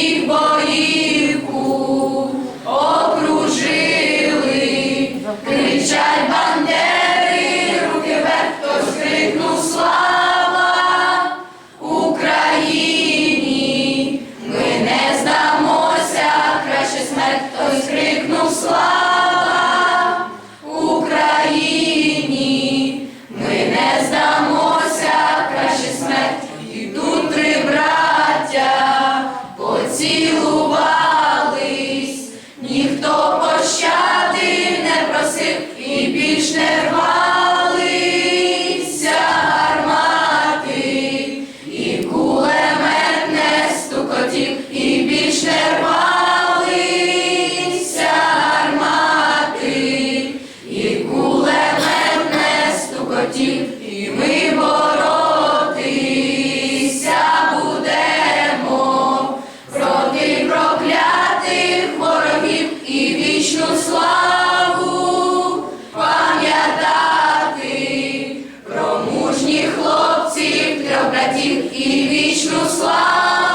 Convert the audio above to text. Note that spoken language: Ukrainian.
Їх бо ж гармати, і кулемет не стукотів, і більш не і кулемет не стукотів, і ми боротися будемо проти проклятих ворогів і вічну славу. братів и вечную славу.